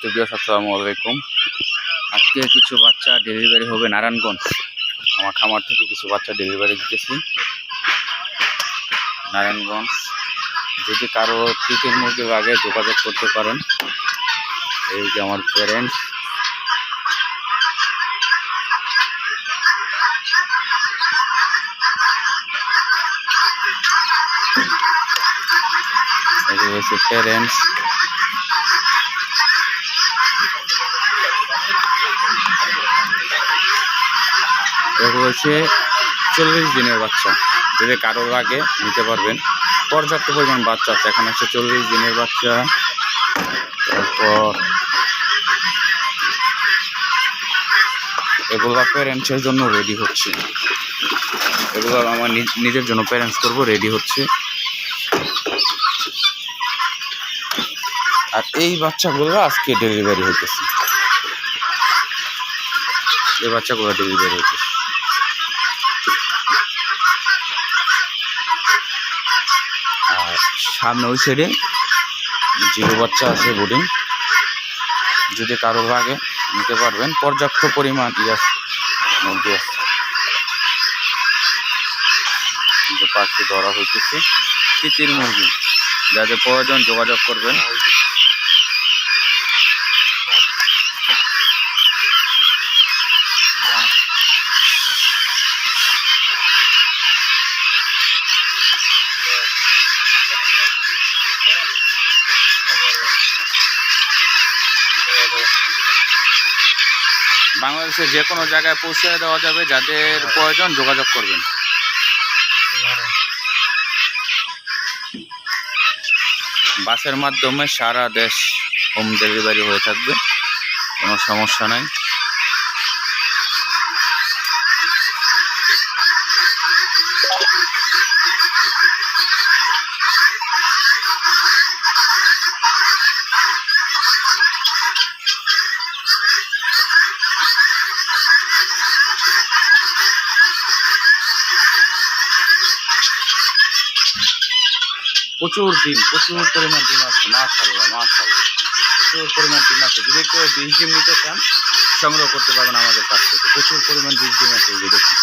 প্রিয় আসসালামু আলাইকুম। আজকে কিছু বাচ্চা ডেলিভারি হবে নারায়ণগঞ্জ। আমার খামার থেকে কিছু বাচ্চা ডেলিভারি দিতেছি। নারায়ণগঞ্জ, যদি কারও চিকেন মুরগি লাগে যোগাযোগ করতে পারেন। এই যে আমার প্যারেন্টস এই হচ্ছে প্যারেন্টস হচ্ছে চল্লিশ দিনের বাচ্চা। যদি কারোর লাগে নিতে পারবেন, পর্যাপ্ত পরিমাণ বাচ্চা আছে। এখানে হচ্ছে চল্লিশ দিনের বাচ্চা। তারপর এগুলো প্যারেন্টসের জন্য রেডি হচ্ছে। এগুলো আমার নিজ- নিজের জন্য প্যারেন্টস করব রেডি হচ্ছে। আর এই বাচ্চাগুলো আজকে ডেলিভারি হইতেছে। এই বাচ্চাগুলো ডেলিভারি হইতেছে। আর সামনে ওই সাইডে জিরো বাচ্চা আছে বোর্ডিং। যদি কারোর লাগে, নিতে পারবেন। পর্যাপ্ত পরিমাণ ইয়াস মুরগি আছে। পাখি ধরা হইতেছে, তিতির মুরগি। যাদের প্রয়োজন যোগাযোগ করবেন। বাংলাদেশের যে কোনো জায়গায় পৌঁছে দেওয়া যাবে, যাদের প্রয়োজন যোগাযোগ করবেন। বাসের মাধ্যমে সারা দেশ হোম ডেলিভারি হয়ে থাকবে, কোনো সমস্যা নাই। প্রচুর ডিম, প্রচুর পরিমাণ ডিম আছে মাশাল্লাহ মাশাল্লাহ প্রচুর পরিমাণ ডিম আছে। যদি কেউ বীজ ডিম নিতে চান, সংগ্রহ করতে পারবেন আমাদের কাছ থেকে। প্রচুর পরিমাণ বীজ ডিম আছে এই দেখুন।